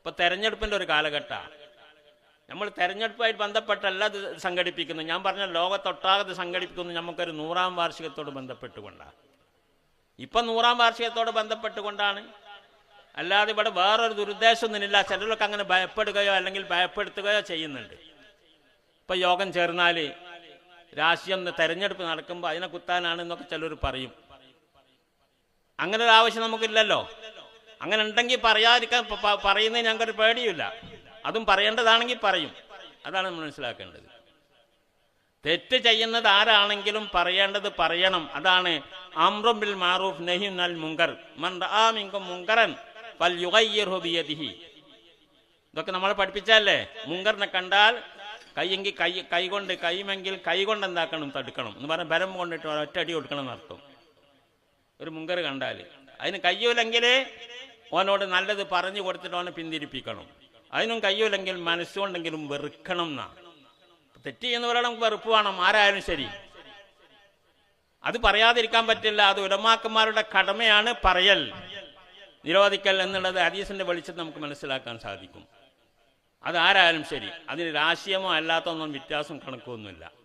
ഇപ്പൊ തെരഞ്ഞെടുപ്പിന്റെ ഒരു കാലഘട്ടമാണ് നമ്മൾ തെരഞ്ഞെടുപ്പുമായിട്ട് ബന്ധപ്പെട്ടല്ല ഇത് സംഘടിപ്പിക്കുന്നത്. ഞാൻ പറഞ്ഞ ലോകത്തൊട്ടാകത്ത് സംഘടിപ്പിക്കുന്നത് നമുക്കൊരു നൂറാം വാർഷികത്തോട് ബന്ധപ്പെട്ടുകൊണ്ടാണ് ഇപ്പം നൂറാം വാർഷികത്തോട് ബന്ധപ്പെട്ടുകൊണ്ടാണ്. അല്ലാതെ ഇവിടെ വേറൊരു ദുരുദ്ദേശമൊന്നുമില്ല. ചിലരൊക്കെ അങ്ങനെ ഭയപ്പെടുകയോ അല്ലെങ്കിൽ ഭയപ്പെടുത്തുകയോ ചെയ്യുന്നുണ്ട്. ഇപ്പം യോഗം ചേർന്നാൽ രാഷ്ട്രീയം തെരഞ്ഞെടുപ്പ് നടക്കുമ്പോൾ അതിനെ കുത്താനാണ് എന്നൊക്കെ ചിലർ പറയും. അങ്ങനെ ഒരു ആവശ്യം നമുക്കില്ലല്ലോ. അങ്ങനെ ഉണ്ടെങ്കിൽ പറയാതിരിക്കാൻ പറയുന്നത് ഞങ്ങൾക്കൊരു പേടിയില്ല അതും പറയേണ്ടതാണെങ്കിൽ പറയും. അതാണ് നമ്മൾ മനസ്സിലാക്കേണ്ടത്. തെറ്റ് ചെയ്യുന്നത് ആരാണെങ്കിലും പറയേണ്ടത് പറയണം. അതാണ് അമ്രുബിൽ മാറൂഫ് നഹിയുൻ അൽ മുങ്കർ. മൻ മിൻകും മുങ്കറൻ പൽ യുഗയ്യർഹുബിയതിഹി ഇതൊക്കെ നമ്മളെ പഠിപ്പിച്ചല്ലേ മുങ്കറിനെ കണ്ടാൽ കൈയെങ്കിൽ കൈ കൈകൊണ്ട് കൈമെങ്കിൽ കൈ കൊണ്ട് എന്താക്കണം? തടുക്കണം. എന്ന് പറഞ്ഞാൽ ബലം കൊണ്ടിട്ട് ഒറ്റ അടി കൊടുക്കണം എന്നർത്ഥം. ഒരു മുങ്കർ കണ്ടാൽ. അതിന് കഴിയൂലെങ്കിൽ ഓനോട് നല്ലത് പറഞ്ഞു കൊടുത്തിട്ട് ഓനെ പിന്തിരിപ്പിക്കണം. അതിനും കഴിയൂലെങ്കിൽ മനസ്സുകൊണ്ടെങ്കിലും വെറുക്കണം എന്നാ. തെറ്റ് ചെയ്യുന്നവരോട് നമുക്ക് വെറുപ്പ് വേണം ആരായാലും ശരി. അത് പറയാതിരിക്കാൻ പറ്റില്ല അത് ഉലമാക്കന്മാരുടെ കടമയാണ് പറയൽ. നിരോധിക്കൽ എന്നുള്ളത് ഹദീസിന്റെ വെളിച്ചത്തിൽ നമുക്ക് മനസ്സിലാക്കാൻ സാധിക്കും. അതാരായാലും ശരി. അതിന് രാഷ്ട്രീയമോ അല്ലാത്തൊന്നും വ്യത്യാസം കണക്കൊന്നുമില്ല.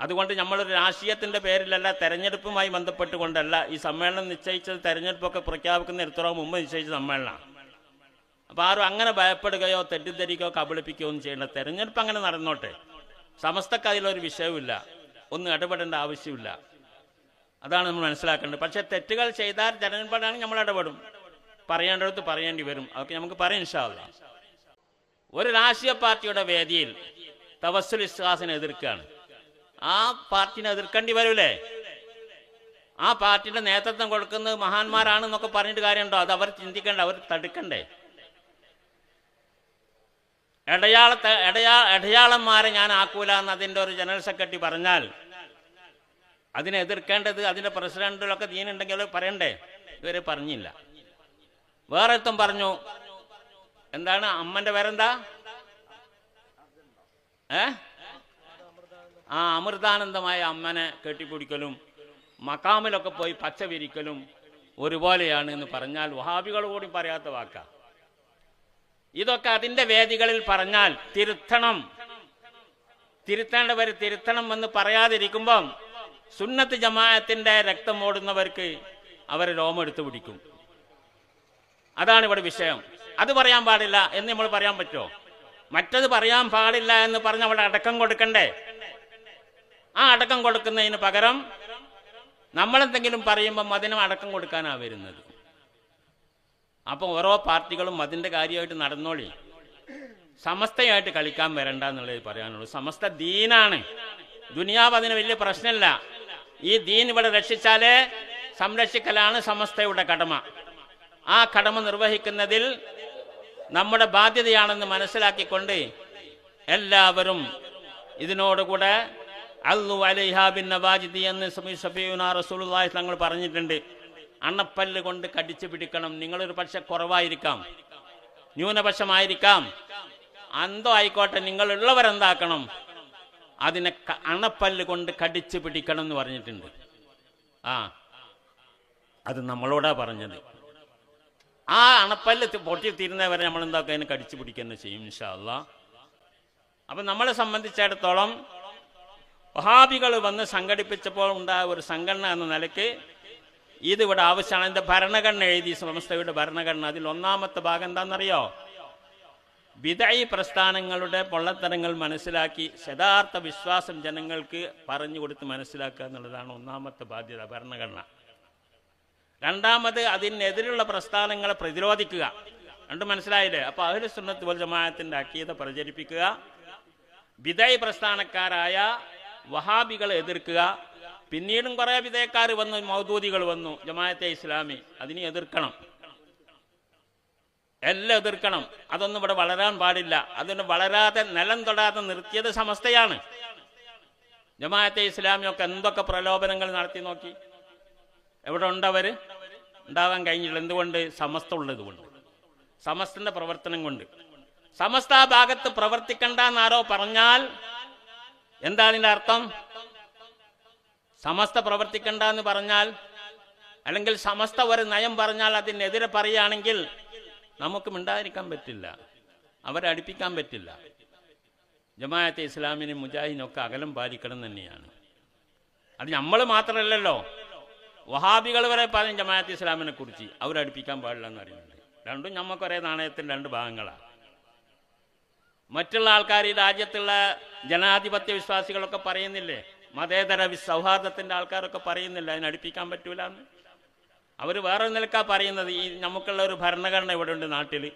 അതുകൊണ്ട് നമ്മളൊരു രാഷ്ട്രീയത്തിന്റെ പേരിലല്ല തെരഞ്ഞെടുപ്പുമായി ബന്ധപ്പെട്ടുകൊണ്ടല്ല ഈ സമ്മേളനം നിശ്ചയിച്ചത്. തെരഞ്ഞെടുപ്പൊക്കെ പ്രഖ്യാപിക്കുന്ന എത്രയോ മുമ്പ് നിശ്ചയിച്ച സമ്മേളനമാണ്. അപ്പോൾ ആരും അങ്ങനെ ഭയപ്പെടുകയോ തെറ്റിദ്ധരിക്കുകയോ കബളിപ്പിക്കുകയോ ഒന്നും ചെയ്യേണ്ട. തെരഞ്ഞെടുപ്പ് അങ്ങനെ നടന്നോട്ടെ. സമസ്തക്ക് അതിലൊരു വിഷയവുമില്ല. ഒന്നും ഇടപെടേണ്ട ആവശ്യമില്ല അതാണ് നമ്മൾ മനസ്സിലാക്കേണ്ടത്. പക്ഷേ തെറ്റുകൾ ചെയ്താൽ തെരഞ്ഞെടുപ്പാണെങ്കിൽ നമ്മൾ ഇടപെടും. പറയേണ്ടടുത്ത് പറയേണ്ടി വരും. അതൊക്കെ നമുക്ക് പറയാൻ ഇഷ്ടമല്ല ഒരു രാഷ്ട്രീയ പാർട്ടിയുടെ വേദിയിൽ തവസ്സുൽ ഇസ്ഹാസിനെ എതിർക്കുകയാണ്. ആ പാർട്ടിനെ എതിർക്കേണ്ടി വരൂലേ? ആ പാർട്ടിയുടെ നേതൃത്വം കൊടുക്കുന്നത് മഹാന്മാരാണെന്നൊക്കെ പറഞ്ഞിട്ട് കാര്യമുണ്ടോ? അത് അവർ ചിന്തിക്കണ്ട അവർ തടുക്കണ്ടേ? ഇടയാളത്തെ ഇടയാ ഇടയാളന്മാരെ ഞാൻ ആക്കൂല എന്ന് അതിന്റെ ഒരു ജനറൽ സെക്രട്ടറി പറഞ്ഞാൽ അതിനെ എതിർക്കേണ്ടത് അതിന്റെ പ്രസിഡന്റിലൊക്കെ ദീനുണ്ടെങ്കിൽ അവർ പറയണ്ടേ? ഇതുവരെ പറഞ്ഞില്ല. വേറെ ഒരുത്തൻ പറഞ്ഞു എന്താണ് അമ്മന്റെ പേരെന്താ? ഏ? ആ അമൃതാനന്ദമായ അമ്മനെ കെട്ടിപ്പിടിക്കലും മക്കാമിലൊക്കെ പോയി പച്ച വിരിക്കലും ഒരുപോലെയാണ് എന്ന് പറഞ്ഞാൽ വഹാബികൾ കൂടി പറയാത്ത വാക്ക. ഇതൊക്കെ അതിന്റെ വേദികളിൽ പറഞ്ഞാൽ തിരുത്തണം. തിരുത്തേണ്ടവർ തിരുത്തണം എന്ന് പറയാതിരിക്കുമ്പം സുന്നത്ത് ജമാഅത്തിന്റെ രക്തം ഓടുന്നവർക്ക് അവർ രോമം എടുത്തു പിടിക്കും. അതാണ് ഇവിടെ വിഷയം. അത് പറയാൻ പാടില്ല എന്ന് നമ്മൾ പറയാൻ പറ്റുമോ? മറ്റത് പറയാൻ പാടില്ല എന്ന് പറഞ്ഞ് അവിടെ അടക്കം കൊടുക്കണ്ടേ? ആ അടക്കം കൊടുക്കുന്നതിന് പകരം നമ്മളെന്തെങ്കിലും പറയുമ്പം അതിനും അടക്കം കൊടുക്കാനാണ് വരുന്നത്. അപ്പം ഓരോ പാർട്ടികളും അതിന്റെ കാര്യമായിട്ട് നടന്നോളി. സമസ്തയായിട്ട് കളിക്കാൻ വരണ്ട എന്നുള്ളത് പറയാനുള്ളൂ. സമസ്ത ദീനാണ്. ദുനിയാവ് അതിന് വലിയ പ്രശ്നമില്ല ഈ ദീൻ ഇവിടെ രക്ഷിച്ചാലേ സംരക്ഷിക്കലാണ് സമസ്തയുടെ കടമ. ആ കടമ നിർവഹിക്കുന്നതിൽ നമ്മുടെ ബാധ്യതയാണെന്ന് മനസ്സിലാക്കിക്കൊണ്ട് എല്ലാവരും ഇതിനോടുകൂടെ അല്ലു അലൈഹാബിൻ നവാജിദി എന്ന് സഫീന റസൂലുള്ളാഹി തങ്ങൾ പറഞ്ഞിട്ടുണ്ട്. അണ്ണപ്പല്ല് കൊണ്ട് കടിച്ചു പിടിക്കണം. നിങ്ങളൊരു പക്ഷെ കുറവായിരിക്കാം. ന്യൂനപക്ഷമായിരിക്കാം. അന്തോ ആയിക്കോട്ടെ നിങ്ങളുള്ളവരെന്താക്കണം അതിനെ അണപ്പല്ല് കൊണ്ട് കടിച്ചു പിടിക്കണം എന്ന് പറഞ്ഞിട്ടുണ്ട്. ആ അത് നമ്മളോടാ പറഞ്ഞത്. ആ അണപ്പല്ല് പൊട്ടി തീരുന്നവരെ നമ്മൾ എന്താക്കുക അതിനെ കടിച്ചു പിടിക്കുന്നത് ചെയ്യും ഇൻഷാല്ല അപ്പം നമ്മളെ സംബന്ധിച്ചിടത്തോളം വഹാബികൾ വന്ന് സംഘടിപ്പിച്ചപ്പോൾ ഉണ്ടായ ഒരു സംഘടന എന്ന നിലയ്ക്ക് ഇത് ഇവിടെ ആവശ്യമാണ്. എന്റെ ഭരണഘടന എഴുതി സമസ്തയുടെ ഭരണഘടന. അതിൽ ഒന്നാമത്തെ ഭാഗം എന്താണെന്നറിയോ? വിതൈ പ്രസ്ഥാനങ്ങളുടെ പൊള്ളത്തരങ്ങൾ മനസ്സിലാക്കി യഥാർത്ഥ വിശ്വാസം ജനങ്ങൾക്ക് പറഞ്ഞു കൊടുത്ത് മനസ്സിലാക്കുക എന്നുള്ളതാണ് ഒന്നാമത്തെ ബാധ്യത ഭരണഘടന. രണ്ടാമത് അതിനെതിരെയുള്ള പ്രസ്ഥാനങ്ങളെ പ്രതിരോധിക്കുക. രണ്ടും മനസ്സിലായില്ലേ? അപ്പൊ അഹ്ലു സുന്നത്ത് വൽ ജമാഅത്തിന്റെ അക്കീത പ്രചരിപ്പിക്കുക. വിതൈ പ്രസ്ഥാനക്കാരായ വഹാബികളെ എതിർക്കുക. പിന്നീടും കുറെ വിധേയക്കാർ വന്നു മൗദൂദികൾ വന്നു ജമാഅത്തെ ഇസ്ലാമി. അതിനെ എതിർക്കണം. എല്ലാം എതിർക്കണം. അതൊന്നും ഇവിടെ വളരാൻ പാടില്ല. അതിന് വളരാതെ നിലം തൊടാതെ നിർത്തിയത് സമസ്തയാണ്. ജമാഅത്തെ ഇസ്ലാമിയൊക്കെ എന്തൊക്കെ പ്രലോഭനങ്ങൾ നടത്തി നോക്കി. എവിടെ ഉണ്ടവര് ഉണ്ടാവാൻ കഴിഞ്ഞില്ല എന്തുകൊണ്ട്? സമസ്ത ഉള്ളത് കൊണ്ട്. സമസ്തന്റെ പ്രവർത്തനം കൊണ്ട്. സമസ്ത ഭാഗത്ത് പ്രവർത്തിക്കണ്ട എന്നാരോ പറഞ്ഞാൽ എന്താ അതിന്റെ അർത്ഥം? സമസ്ത പ്രവർത്തിക്കണ്ട എന്ന് പറഞ്ഞാൽ അല്ലെങ്കിൽ സമസ്ത ഒരു നയം പറഞ്ഞാൽ അതിനെതിരെ പറയുകയാണെങ്കിൽ നമുക്ക് മിണ്ടാതിരിക്കാൻ പറ്റില്ല അവരെ അടുപ്പിക്കാൻ പറ്റില്ല. ജമാഅത്തെ ഇസ്ലാമിനും മുജാഹിനൊക്കെ അകലം പാലിക്കണം തന്നെയാണ്. അത് നമ്മൾ മാത്രമല്ലല്ലോ വഹാബികൾ വരെ പറയും ജമാഅത്ത് ഇസ്ലാമിനെ കുറിച്ച് അവരടുപ്പിക്കാൻ പാടില്ല എന്ന് പറയുന്നുണ്ട്. രണ്ടും നമുക്ക് നാണയത്തിന്റെ രണ്ട് ഭാഗങ്ങളാണ് മറ്റുള്ള ആൾക്കാർ ഈ രാജ്യത്തുള്ള ജനാധിപത്യ വിശ്വാസികളൊക്കെ പറയുന്നില്ലേ? മതേതര സൗഹാർദ്ദത്തിന്റെ ആൾക്കാരൊക്കെ പറയുന്നില്ല? അതിനടുപ്പിക്കാൻ പറ്റൂല എന്ന്? അവർ വേറെ നിലക്കാ പറയുന്നത്. ഈ നമുക്കുള്ള ഒരു ഭരണഘടന ഇവിടെ ഉണ്ട് നാട്ടിൽ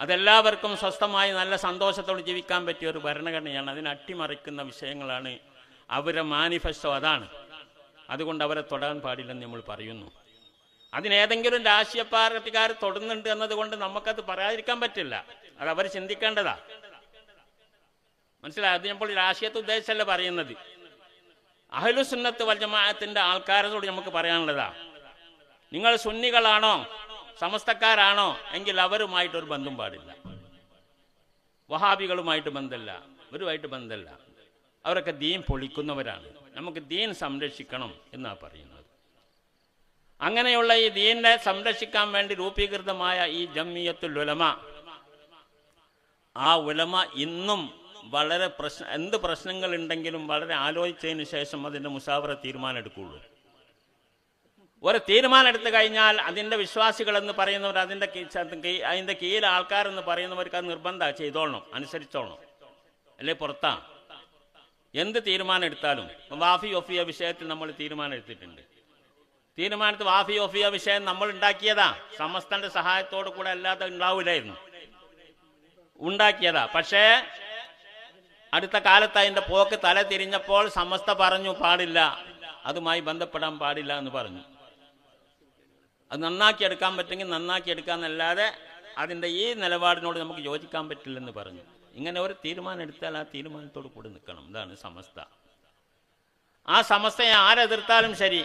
അതെല്ലാവർക്കും സ്വസ്ഥമായി നല്ല സന്തോഷത്തോടെ ജീവിക്കാൻ പറ്റിയ ഒരു ഭരണഘടനയാണ്. അതിനെ അട്ടിമറിക്കുന്ന വിഷയങ്ങളാണ് അവരെ മാനിഫെസ്റ്റോ അതാണ്. അതുകൊണ്ട് അവരെ തൊടാൻ പാടില്ലെന്ന് നമ്മൾ പറയുന്നു. അതിനേതെങ്കിലും രാഷ്ട്രീയ പാർട്ടിക്കാർ തൊടുന്നുണ്ട് എന്നതുകൊണ്ട് നമുക്കത് പറയാതിരിക്കാൻ പറ്റില്ല. അത് അവർ ചിന്തിക്കേണ്ടതാ. മനസ്സിലായി? അത് നമ്മൾ രാഷ്ട്രീയത്തെ ഉദ്ദേശിച്ചല്ല പറയുന്നത്. അഹലു സുന്നത്ത് വൽജമാഅത്തിന്റെ ആൾക്കാരോട് നമുക്ക് പറയാനുള്ളതാ. നിങ്ങൾ സുന്നികളാണോ? സമസ്തക്കാരാണോ? എങ്കിൽ അവരുമായിട്ട് ഒരു ബന്ധം പാടില്ല. വഹാബികളുമായിട്ട് ബന്ധമില്ല അവരുമായിട്ട് ബന്ധമില്ല അവരൊക്കെ ദീൻ പൊളിക്കുന്നവരാണ്. നമുക്ക് ദീൻ സംരക്ഷിക്കണം എന്നാണ് പറയുന്നത്. അങ്ങനെയുള്ള ഈ ദീനെ സംരക്ഷിക്കാൻ വേണ്ടി രൂപീകൃതമായ ഈ ജമ്മിയത്തുൽ ഉലമ. ആ ഉലമ ഇന്നും വളരെ പ്രശ്ന എന്ത് പ്രശ്നങ്ങൾ ഉണ്ടെങ്കിലും വളരെ ആലോചിച്ചതിന് ശേഷം അതിന്റെ മുസാവറ തീരുമാനം എടുക്കുകയുള്ളൂ ഒരു തീരുമാനം എടുത്തു കഴിഞ്ഞാൽ അതിന്റെ വിശ്വാസികൾ എന്ന് പറയുന്നവർ അതിന്റെ അതിന്റെ കീഴിൽ ആൾക്കാരെന്ന് പറയുന്നവർക്ക് അത് നിർബന്ധം ചെയ്തോളണം അനുസരിച്ചോളണം. അല്ലെ പുറത്താ. എന്ത് തീരുമാനം എടുത്താലും വാഫി ഒഫിയ വിഷയത്തിൽ നമ്മൾ തീരുമാനം എടുത്തിട്ടുണ്ട്. തീരുമാനത്തിൽ വാഫി ഒഫിയ വിഷയം നമ്മൾ ഉണ്ടാക്കിയതാ. സമസ്തന്റെ സഹായത്തോടു കൂടെ അല്ലാതെ ഉണ്ടാവില്ലായിരുന്നു. ഉണ്ടാക്കിയതാ. പക്ഷേ അടുത്ത കാലത്ത് അതിന്റെ പോക്ക് തല തിരിഞ്ഞപ്പോൾ സമസ്ത പറഞ്ഞു പാടില്ല. അതുമായി ബന്ധപ്പെടാൻ പാടില്ല എന്ന് പറഞ്ഞു. അത് നന്നാക്കി എടുക്കാൻ പറ്റുമെങ്കിൽ നന്നാക്കി എടുക്കാമെന്നല്ലാതെ അതിന്റെ ഈ നിലപാടിനോട് നമുക്ക് യോജിക്കാൻ പറ്റില്ലെന്ന് പറഞ്ഞു. ഇങ്ങനെ ഒരു തീരുമാനം എടുത്താൽ ആ തീരുമാനത്തോട് കൂടി നിൽക്കണം. ഇതാണ് സമസ്ത. ആ സമസ്തയെ ആരെതിർത്താലും ശരി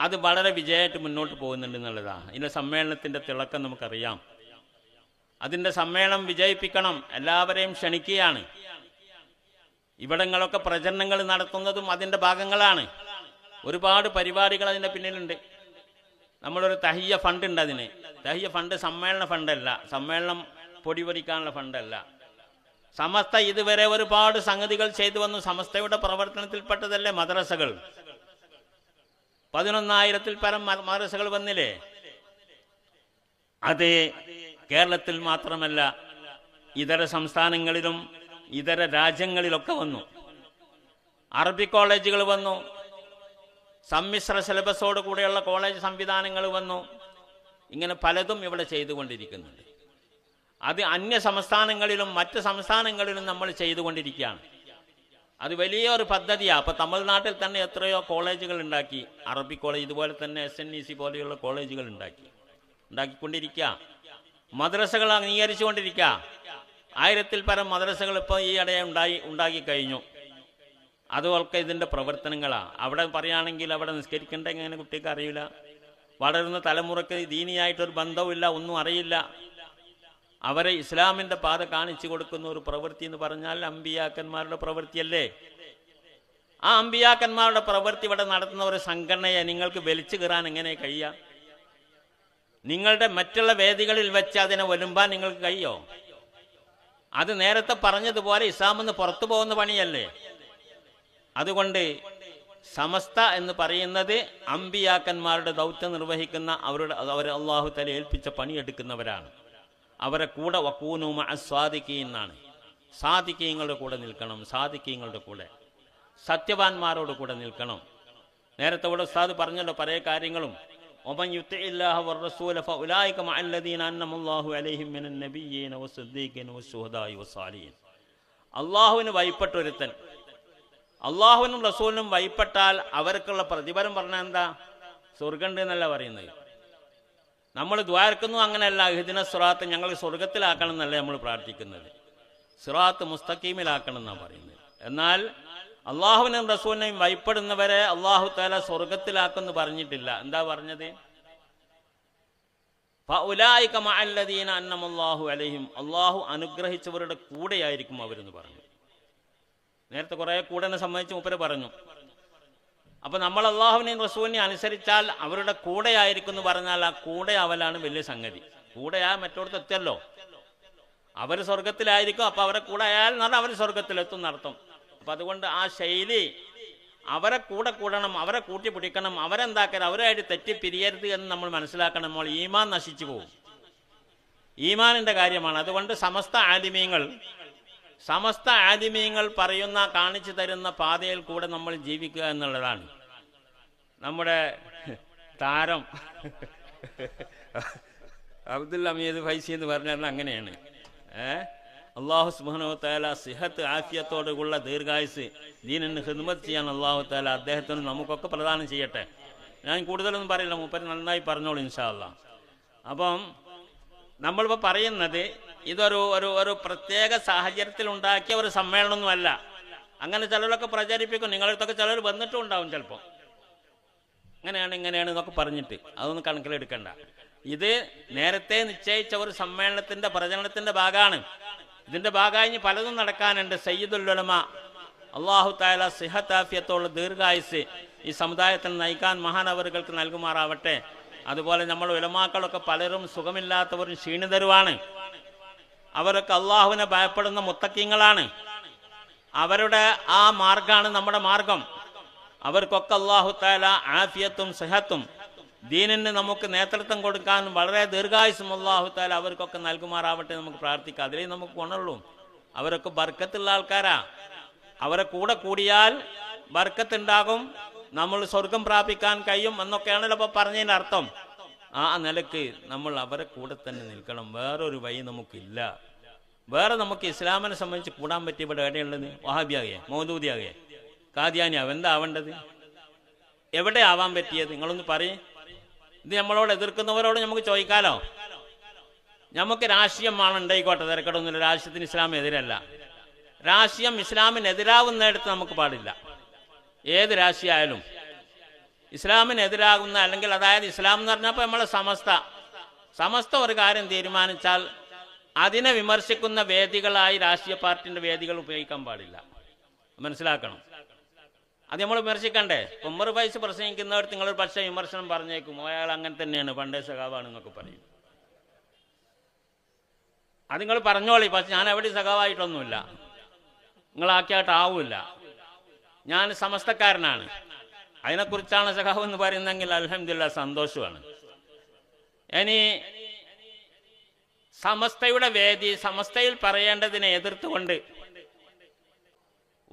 അത് വളരെ വിജയമായിട്ട് മുന്നോട്ട് പോകുന്നുണ്ട് എന്നുള്ളതാണ് ഇതിന്റെ സമ്മേളനത്തിന്റെ തിളക്കം നമുക്കറിയാം. അതിന്റെ സമ്മേളനം വിജയിപ്പിക്കണം. എല്ലാവരെയും ക്ഷണിക്കുകയാണ്. ഇവിടങ്ങളൊക്കെ പ്രചരണങ്ങൾ നടത്തുന്നതും അതിന്റെ ഭാഗങ്ങളാണ്. ഒരുപാട് പരിപാടികൾ അതിന്റെ പിന്നിലുണ്ട്. നമ്മളൊരു തഹിയ ഫണ്ട് ഉണ്ട് അതിന്. തഹിയ ഫണ്ട് സമ്മേളന ഫണ്ടല്ല. സമ്മേളനം പൊടിപൊടിക്കാനുള്ള ഫണ്ടല്ല. സമസ്ത ഇതുവരെ ഒരുപാട് സംഗതികൾ ചെയ്തു വന്നു. സമസ്തയുടെ പ്രവർത്തനത്തിൽപ്പെട്ടതല്ലേ മദ്രസകൾ? പതിനൊന്നായിരത്തിൽ പരം മദ്രസകൾ വന്നില്ലേ? അത് കേരളത്തിൽ മാത്രമല്ല ഇതര സംസ്ഥാനങ്ങളിലും ഇതര രാജ്യങ്ങളിലൊക്കെ വന്നു. അറബി കോളേജുകൾ വന്നു. സമ്മിശ്ര സിലബസോട് കൂടെയുള്ള കോളേജ് സംവിധാനങ്ങൾ വന്നു. ഇങ്ങനെ പലതും ഇവിടെ ചെയ്തുകൊണ്ടിരിക്കുന്നുണ്ട്. അത് അന്യ സംസ്ഥാനങ്ങളിലും മറ്റ് സംസ്ഥാനങ്ങളിലും നമ്മൾ ചെയ്തുകൊണ്ടിരിക്കുകയാണ്. അത് വലിയൊരു പദ്ധതിയാണ് അപ്പോൾ തമിഴ്നാട്ടിൽ തന്നെ എത്രയോ കോളേജുകൾ ഉണ്ടാക്കി. അറബി കോളേജ് ഇതുപോലെ തന്നെ എസ് എൻ ഇ സി പോലെയുള്ള കോളേജുകൾ ഉണ്ടാക്കി. ഉണ്ടാക്കിക്കൊണ്ടിരിക്കുക. മദ്രസകൾ അംഗീകരിച്ചുകൊണ്ടിരിക്കുക. ആയിരത്തിൽ പരം മദ്രസകൾ ഇപ്പോൾ ഈ ഇടയെ ഉണ്ടായി ഉണ്ടാക്കി കഴിഞ്ഞു. അതുപോലൊക്കെ ഇതിന്റെ പ്രവർത്തനങ്ങളാണ് അവിടെ പറയുകയാണെങ്കിൽ അവിടെ നിസ്കരിക്കേണ്ട എങ്ങനെ കുട്ടിക്ക് അറിയില്ല? വളരുന്ന തലമുറയ്ക്ക് ദീനിയായിട്ടൊരു ബന്ധവുമില്ല ഒന്നും അറിയില്ല. അവരെ ഇസ്ലാമിന്റെ പാത കാണിച്ചു കൊടുക്കുന്ന ഒരു പ്രവൃത്തി എന്ന് പറഞ്ഞാൽ അമ്പിയാക്കന്മാരുടെ പ്രവൃത്തിയല്ലേ? ആ അമ്പിയാക്കന്മാരുടെ പ്രവൃത്തി ഇവിടെ നടത്തുന്ന ഒരു സംഘടനയെ നിങ്ങൾക്ക് വലിച്ചു കയറാൻ എങ്ങനെ കഴിയാം? നിങ്ങളുടെ മറ്റുള്ള വേദികളിൽ വെച്ച് അതിനെ ഒലുമ്പാൻ നിങ്ങൾക്ക് കഴിയോ? അത് നേരത്തെ പറഞ്ഞതുപോലെ ഇസ്ലാമെന്ന് പുറത്തു പോകുന്ന പണിയല്ലേ? അതുകൊണ്ട് സമസ്ത എന്ന് പറയുന്നത് അമ്പിയാക്കന്മാരുടെ ദൗത്യം നിർവഹിക്കുന്ന അവരുടെ അവർ അള്ളാഹു തല ഏൽപ്പിച്ച പണിയെടുക്കുന്നവരാണ്. അവരെ കൂടെ വക്കൂനുമ സ്വാദിക്കി എന്നാണ്. സാധിക്കീങ്ങളുടെ കൂടെ നിൽക്കണം സാധിക്കങ്ങളുടെ കൂടെ. സത്യവാന്മാരോട് കൂടെ നിൽക്കണം. നേരത്തെ ഇവിടെ ഉസ്താദ് പറഞ്ഞല്ലോ പല കാര്യങ്ങളും. ഒമൻ യുത്തിഇല്ലാഹ مع الذين മഅല്ലദീന الله അലൈഹിം من النبيين والصديقين والشهداء والصالحين. അള്ളാഹുവിന് വൈപ്പെട്ട ഒരുത്തൻ. അള്ളാഹുവിനും റസൂലിനും വൈപ്പെട്ടാൽ അവർക്കുള്ള പ്രതിഫലം പറഞ്ഞാൽ എന്താ? സ്വർഗണ്ട് എന്നല്ല പറയുന്നത്. നമ്മൾ ദ്വാരക്കുന്നു അങ്ങനെയല്ല. ഹിദിന സുറാത്ത് ഞങ്ങൾ സ്വർഗത്തിലാക്കണം എന്നല്ല നമ്മൾ പ്രാർത്ഥിക്കുന്നത്. സുറാത്ത് മുസ്തഖീമിലാക്കണം എന്നാണ് പറയുന്നത്. എന്നാൽ അള്ളാഹുവിനും റസൂലിനെയും ഭയപ്പെടുന്നവരെ അള്ളാഹു താല സ്വർഗത്തിലാക്കുന്നു പറഞ്ഞിട്ടില്ല. എന്താ പറഞ്ഞത്? അള്ളാഹു അനുഗ്രഹിച്ചവരുടെ കൂടെയായിരിക്കും അവരെന്ന് പറഞ്ഞു. നേരത്തെ കുറെ കൂടെ സംബന്ധിച്ച് മുപ്പര് പറഞ്ഞു. അപ്പൊ നമ്മൾ അള്ളാഹുവിനെയും റസൂലിനെ അനുസരിച്ചാൽ അവരുടെ കൂടെയായിരിക്കും എന്ന് പറഞ്ഞാൽ ആ കൂടെ അവലാണ് വലിയ സംഗതി. കൂടെയാ മറ്റോടത്ത് എത്തിയല്ലോ. അവർ സ്വർഗത്തിലായിരിക്കും അപ്പൊ അവരെ കൂടെ ആയാൽ എന്ന് പറഞ്ഞാൽ അവർ സ്വർഗത്തിലെത്തും നടത്തും അപ്പൊ അതുകൊണ്ട് ആ ശൈലി അവരെ കൂടെ കൂടണം അവരെ കൂട്ടി പിടിക്കണം അവരെന്താക്കരുത്? അവരായിട്ട് തെറ്റിപ്പിരിയരുത് എന്ന് നമ്മൾ മനസ്സിലാക്കണം. നമ്മൾ ഈമാൻ നശിച്ചു പോകും. ഈമാനിന്റെ കാര്യമാണ്. അതുകൊണ്ട് സമസ്ത ആലിമീങ്ങൾ സമസ്ത ആലിമീങ്ങൾ പറയുന്ന കാണിച്ചു തരുന്ന പാതയിൽ കൂടെ നമ്മൾ ജീവിക്കുക എന്നുള്ളതാണ്. നമ്മുടെ താരം അബ്ദുൽ അമീദ് ഫൈസി എന്ന് പറഞ്ഞാൽ അങ്ങനെയാണ്. ഏ? അള്ളാഹു സുബാനോത്തായാല സിഹത്ത് ആഫിയത്തോടുള്ള ദീർഘായുസ് ദീനിന് ഹിദ്മത്ത് ചെയ്യാൻ അള്ളാഹു താല അദ്ദേഹത്തിന് നമുക്കൊക്കെ പ്രദാനം ചെയ്യട്ടെ. ഞാൻ കൂടുതലൊന്നും പറയില്ല മൂപ്പര് നന്നായി പറഞ്ഞോളൂ ഇൻഷാല്ല അപ്പം നമ്മളിപ്പോൾ പറയുന്നത് ഇതൊരു ഒരു ഒരു പ്രത്യേക സാഹചര്യത്തിൽ ഉണ്ടാക്കിയ ഒരു സമ്മേളനമൊന്നുമല്ല. അങ്ങനെ ചിലരൊക്കെ പ്രചരിപ്പിക്കും നിങ്ങളടുത്തൊക്കെ ചിലർ വന്നിട്ടും ഉണ്ടാവും ചിലപ്പോൾ അങ്ങനെയാണ് ഇങ്ങനെയാണ് എന്നൊക്കെ പറഞ്ഞിട്ട് അതൊന്നും കണക്കിലെടുക്കണ്ട. ഇത് നേരത്തെ നിശ്ചയിച്ച ഒരു സമ്മേളനത്തിന്റെ പ്രചരണത്തിന്റെ ഭാഗമാണ്. ഇതിന്റെ ഭാഗമായി പലതും നടക്കാനുണ്ട്. സയ്യിദുല്ലമ അള്ളാഹു താല സിഹത്താഫിയത്തോളം ദീർഘായുസ് ഈ സമുദായത്തിന് നയിക്കാൻ മഹാനവറുകൾക്ക് നൽകുമാറാവട്ടെ. അതുപോലെ നമ്മൾ ഉലമാക്കളൊക്കെ പലരും സുഖമില്ലാത്തവരും ക്ഷീണിതരുമാണ്. അവരൊക്കെ അള്ളാഹുവിനെ ഭയപ്പെടുന്ന മുത്തക്കിങ്ങളാണ്. അവരുടെ ആ മാർഗമാണ് നമ്മുടെ മാർഗം അവർക്കൊക്കെ അള്ളാഹു താല ആഫിയത്തും സെഹത്തും ദീനിന് നമുക്ക് നേതൃത്വം കൊടുക്കാൻ വളരെ ദീർഘായുസം അള്ളാഹുത്താൽ അവർക്കൊക്കെ നൽകുമാറാവട്ടെ നമുക്ക് പ്രാർത്ഥിക്കാം. അതിലേ നമുക്ക് ഗുണമുള്ളൂ. അവരൊക്കെ ബർക്കത്തുള്ള ആൾക്കാരാ. അവരെ കൂടെ കൂടിയാൽ ബർക്കത്തുണ്ടാകും. നമ്മൾ സ്വർഗം പ്രാപിക്കാൻ കഴിയും എന്നൊക്കെയാണല്ലോ അപ്പൊ പറഞ്ഞതിന്റെ അർത്ഥം. ആ നിലയ്ക്ക് നമ്മൾ അവരെ കൂടെ തന്നെ നിൽക്കണം. വേറൊരു വഴി നമുക്കില്ല. വേറെ നമുക്ക് ഇസ്ലാമിനെ സംബന്ധിച്ച് കൂടാൻ പറ്റിയ ഇവിടെ എവിടെയുള്ളത്? വഹാബിയാകെ മൗദൂദിയാകെ. കാദ്യാനിയാവ് എന്താ ആവേണ്ടത്? എവിടെ ആവാൻ പറ്റിയത്? നിങ്ങളൊന്ന് പറയേ. ഇത് നമ്മളോട് എതിർക്കുന്നവരോട് നമുക്ക് ചോദിക്കാലോ? നമുക്ക് രാഷ്ട്രീയമാണ് ഉണ്ടായിക്കോട്ടെ തിരക്കടൊന്നുമില്ല. രാഷ്ട്രീയത്തിന് ഇസ്ലാം എതിരല്ല. രാഷ്ട്രീയം ഇസ്ലാമിനെതിരാവുന്നിടത്ത് നമുക്ക് പാടില്ല. ഏത് രാഷ്ട്രീയമായാലും ഇസ്ലാമിനെതിരാകുന്ന അല്ലെങ്കിൽ അതായത് ഇസ്ലാം എന്ന് പറഞ്ഞപ്പോൾ നമ്മളെ സമസ്ത. സമസ്ത ഒരു കാര്യം തീരുമാനിച്ചാൽ അതിനെ വിമർശിക്കുന്ന വേദികളായി രാഷ്ട്രീയ പാർട്ടിന്റെ വേദികൾ ഉപയോഗിക്കാൻ പാടില്ല. മനസ്സിലാക്കണം. അത് നമ്മൾ വിമർശിക്കണ്ടേ? ഉമ്മർ പൈസ പ്രസംഗിക്കുന്നവർ നിങ്ങളൊരു പക്ഷേ വിമർശനം പറഞ്ഞേക്കും. അയാൾ അങ്ങനെ തന്നെയാണ്. പണ്ടേ സഖാവാണ് എന്നൊക്കെ പറയും. അത് നിങ്ങൾ പറഞ്ഞോളി. പക്ഷെ ഞാൻ എവിടെ സഖാവായിട്ടൊന്നുമില്ല. നിങ്ങളാക്കിയായിട്ടാവില്ല. ഞാൻ സമസ്തക്കാരനാണ്. അതിനെക്കുറിച്ചാണ് സഖാവ് എന്ന് പറയുന്നെങ്കിൽ അലഹമില്ല സന്തോഷമാണ്. ഇനി സമസ്തയുടെ വേദി സമസ്തയിൽ പറയേണ്ടതിനെ എതിർത്തുകൊണ്ട്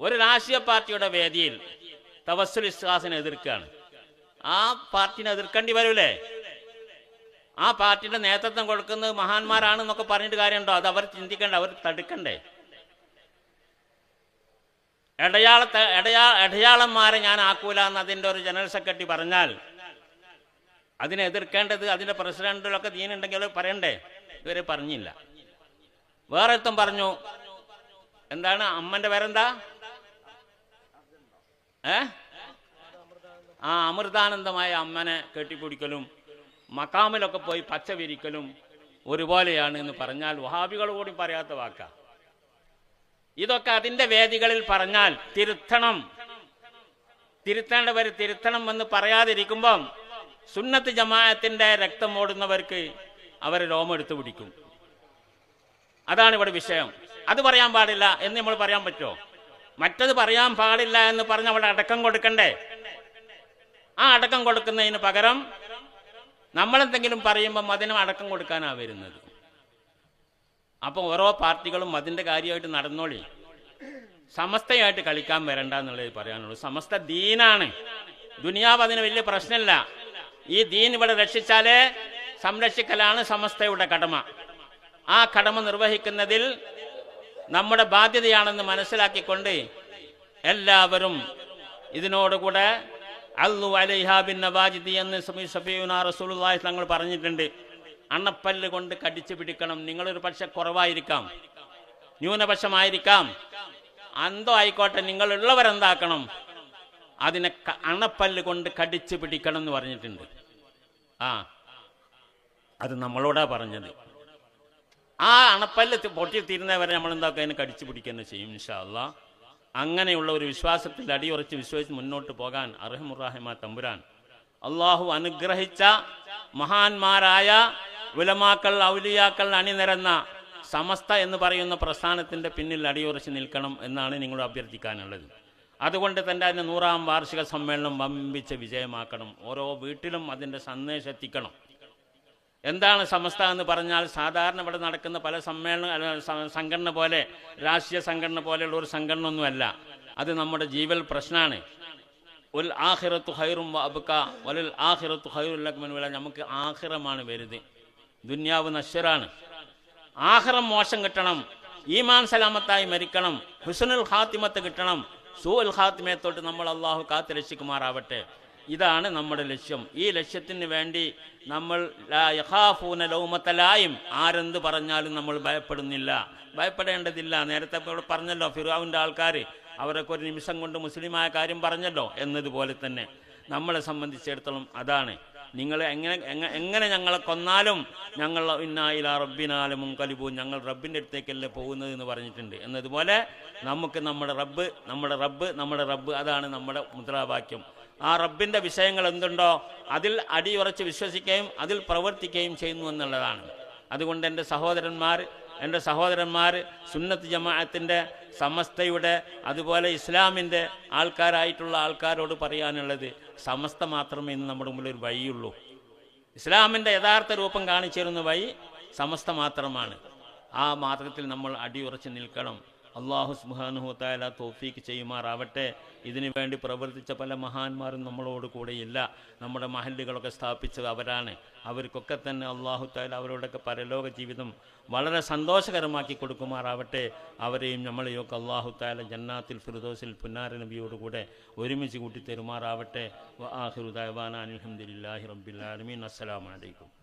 ഒരു രാഷ്ട്രീയ പാർട്ടിയുടെ വേദിയിൽ തവസ്സുൽ ഇസ്ഹാസിനെ എതിർക്കുകയാണ്. ആ പാർട്ടിനെ എതിർക്കേണ്ടി വരൂലേ? ആ പാർട്ടിയുടെ നേതൃത്വം കൊടുക്കുന്നത് മഹാന്മാരാണെന്നൊക്കെ പറഞ്ഞിട്ട് കാര്യമുണ്ടോ? അത് അവർ ചിന്തിക്കണ്ടേ അവർ തടുക്കണ്ടേ? ഇടയാ ഇടയാളന്മാരെ ഞാൻ ആക്കൂല എന്ന് അതിന്റെ ഒരു ജനറൽ സെക്രട്ടറി പറഞ്ഞാൽ അതിനെ എതിർക്കേണ്ടത് അതിന്റെ പ്രസിഡന്റിലൊക്കെ ദീനുണ്ടെങ്കിൽ പറയണ്ടേ? ഇതുവരെ പറഞ്ഞില്ല. വേറെ പറഞ്ഞു എന്താണ് അമ്മന്റെ പേരെന്താ? ഏ? ആ അമൃതാനന്ദമായ അമ്മനെ കെട്ടിപ്പിടിക്കലും മക്കാമിലൊക്കെ പോയി പച്ച വിരിക്കലും ഒരുപോലെയാണ് എന്ന് പറഞ്ഞാൽ വഹാബികൾ കൂടി പറയാത്ത വാക്ക. ഇതൊക്കെ അതിന്റെ വേദികളിൽ പറഞ്ഞാൽ തിരുത്തണം. തിരുത്തേണ്ടവർ തിരുത്തണം എന്ന് പറയാതിരിക്കുമ്പം സുന്നത്ത് ജമാഅത്തിന്റെ രക്തം ഓടുന്നവർക്ക് അവർ രോമം എടുത്തു പിടിക്കും. അതാണ് ഇവിടെ വിഷയം. അത് പറയാൻ പാടില്ല എന്ന് നമ്മൾ പറയാൻ പറ്റുമോ? മറ്റത് പറയാൻ പാടില്ല എന്ന് പറഞ്ഞ് അവിടെ അടക്കം കൊടുക്കണ്ടേ? ആ അടക്കം കൊടുക്കുന്നതിന് പകരം നമ്മളെന്തെങ്കിലും പറയുമ്പം അതിനും അടക്കം കൊടുക്കാനാണ് വരുന്നത്. അപ്പം ഓരോ പാർട്ടികളും അതിന്റെ കാര്യമായിട്ട് നടന്നോളി. സമസ്തയായിട്ട് കളിക്കാൻ വരണ്ട എന്നുള്ളത് പറയാനുള്ളൂ. സമസ്ത ദീനാണ്. ദുനിയാവ് അതിന് വലിയ പ്രശ്നമില്ല. ഈ ദീൻ ഇവിടെ രക്ഷിച്ചാലേ സംരക്ഷിക്കലാണ് സമസ്തയുടെ കടമ. ആ കടമ നിർവഹിക്കുന്നതിൽ നമ്മുടെ ബാധ്യതയാണെന്ന് മനസ്സിലാക്കിക്കൊണ്ട് എല്ലാവരും ഇതിനോടുകൂടെ അല്ലു അലൈഹാബിൻ നവാജിദി എന്ന് സഫീന റസൂലുള്ളാഹി തങ്ങൾ പറഞ്ഞിട്ടുണ്ട്. അണ്ണപ്പല്ല് കൊണ്ട് കടിച്ചു പിടിക്കണം. നിങ്ങളൊരു പക്ഷെ കുറവായിരിക്കാം. ന്യൂനപക്ഷമായിരിക്കാം. അന്തോ ആയിക്കോട്ടെ നിങ്ങളുള്ളവരെന്താക്കണം അതിനെ അണപ്പല്ല് കൊണ്ട് കടിച്ചു പിടിക്കണം എന്ന് പറഞ്ഞിട്ടുണ്ട്. ആ അത് നമ്മളോടാ പറഞ്ഞത്. ആ അണപ്പല്ല് തി- പൊട്ടിത്തീരുന്നവരെ നമ്മൾ എന്താക്കുക അതിനെ കടിച്ചു പിടിക്കുക ചെയ്യും ഇൻഷാല്ല അങ്ങനെയുള്ള ഒരു വിശ്വാസത്തിൽ അടിയുറച്ച് വിശ്വസിച്ച് മുന്നോട്ട് പോകാൻ അർഹമുറാഹിമ തമ്പുരാൻ. അള്ളാഹു അനുഗ്രഹിച്ച മഹാന്മാരായ ഉലമാക്കൾ ഔലിയാക്കൾ അണിനിരന്ന സമസ്ത എന്ന് പറയുന്ന പ്രസ്ഥാനത്തിന്റെ പിന്നിൽ അടിയുറച്ച് നിൽക്കണം എന്നാണ് നിങ്ങളോട് അഭ്യർത്ഥിക്കാനുള്ളത്. അതുകൊണ്ട് തന്നെ അതിന്റെ നൂറാം വാർഷിക സമ്മേളനം വമ്പിച്ച വിജയമാക്കണം. ഓരോ വീട്ടിലും അതിന്റെ സന്ദേശം എത്തിക്കണം. എന്താണ് സമസ്ത എന്ന് പറഞ്ഞാൽ സാധാരണ ഇവിടെ നടക്കുന്ന പല സമ്മേളന സംഘടന പോലെ രാഷ്ട്രീയ സംഘടന പോലെയുള്ള ഒരു സംഘടന ഒന്നുമല്ല അത് നമ്മുടെ ജീവൽ പ്രശ്നമാണ്. ഉൽ ആഹിറത്തു ഹൈറും അബുക്ക വലുൽ ആഹിറത്തു ഹൈറുല്ലക്മൻ വില നമുക്ക് ആഹിറമാണ് വരുത് ദുന്യാവ് നശ്വരാണ്. ആഹിറം മോശം കിട്ടണം ഈമാൻ സലാമത്തായി മരിക്കണം ഹുസനുൽ ഹാത്തിമത്ത് കിട്ടണം സൂൽ ഖാത്തിമയെ തൊട്ട് നമ്മൾ അള്ളാഹു കാത്ത് രക്ഷിക്കുമാറാവട്ടെ. ഇതാണ് നമ്മുടെ ലക്ഷ്യം. ഈ ലക്ഷ്യത്തിന് വേണ്ടി നമ്മൾ ലൗമത്തലായും ആരെന്ത് പറഞ്ഞാലും നമ്മൾ ഭയപ്പെടുന്നില്ല. ഭയപ്പെടേണ്ടതില്ല. നേരത്തെ പറഞ്ഞല്ലോ ഫിറാവിന്റെ ആൾക്കാർ അവരൊക്കെ ഒരു നിമിഷം കൊണ്ട് മുസ്ലിമായ കാര്യം പറഞ്ഞല്ലോ എന്നതുപോലെ തന്നെ. നമ്മളെ സംബന്ധിച്ചിടത്തോളം അതാണ്. നിങ്ങൾ എങ്ങനെ എങ്ങനെ ഞങ്ങളെ കൊന്നാലും ഞങ്ങൾ ഇന്നായില റബ്ബിനാലും കലിബു ഞങ്ങൾ റബ്ബിന്റെ അടുത്തേക്കല്ലേ പോകുന്നത് എന്ന് പറഞ്ഞിട്ടുണ്ട്. എന്നതുപോലെ നമുക്ക് നമ്മുടെ റബ്ബ് നമ്മുടെ റബ്ബ് നമ്മുടെ റബ്ബ് അതാണ് നമ്മുടെ മുദ്രാവാക്യം. ആ റബ്ബിന്റെ വിഷയങ്ങൾ എന്തുണ്ടോ അതിൽ അടിയുറച്ച് വിശ്വസിക്കുകയും അതിൽ പ്രവർത്തിക്കുകയും ചെയ്യുന്നു എന്നുള്ളതാണ്. അതുകൊണ്ട് എന്റെ സഹോദരന്മാർ എന്റെ സഹോദരന്മാർ സുന്നത്ത് ജമാഅത്തിന്റെ സമസ്തയുടെ അതുപോലെ ഇസ്ലാമിന്റെ ആൾക്കാരായിട്ടുള്ള ആൾക്കാരോട് പറയാനുള്ളത് സമസ്ത മാത്രമേ ഇന്ന് നമ്മുടെ മുമ്പിൽ ഒരു വഴിയുള്ളൂ. ഇസ്ലാമിന്റെ യഥാർത്ഥ രൂപം കാണിച്ചു തരുന്ന വഴി സമസ്ത മാത്രമാണ്. ആ മാർഗത്തിൽ നമ്മൾ അടിയുറച്ച് നിൽക്കണം. അള്ളാഹു സുബാനുഹത്തായ തോഫീക്ക് ചെയ്യുമാറാവട്ടെ. ഇതിനു വേണ്ടി പ്രവർത്തിച്ച പല മഹാന്മാരും നമ്മളോട് കൂടെയില്ല. നമ്മുടെ മഹല്ലുകളൊക്കെ സ്ഥാപിച്ചത് അവരാണ്. അവർക്കൊക്കെ തന്നെ അള്ളാഹു താല അവരോടൊക്കെ പരലോക ജീവിതം വളരെ സന്തോഷകരമാക്കി കൊടുക്കുമാറാവട്ടെ. അവരെയും നമ്മളെയൊക്കെ അള്ളാഹു താല ജന്നാത്തിൽ ഫിറുദോസിൽ പുന്നാര നബിയോടുകൂടെ ഒരുമിച്ച് കൂട്ടി തരുമാറാവട്ടെ ആഹിറുദാൻ അലഹമുല്ലാഹി റബ്ബിൽ ആലമീൻ. അസ്സലാമലൈക്കും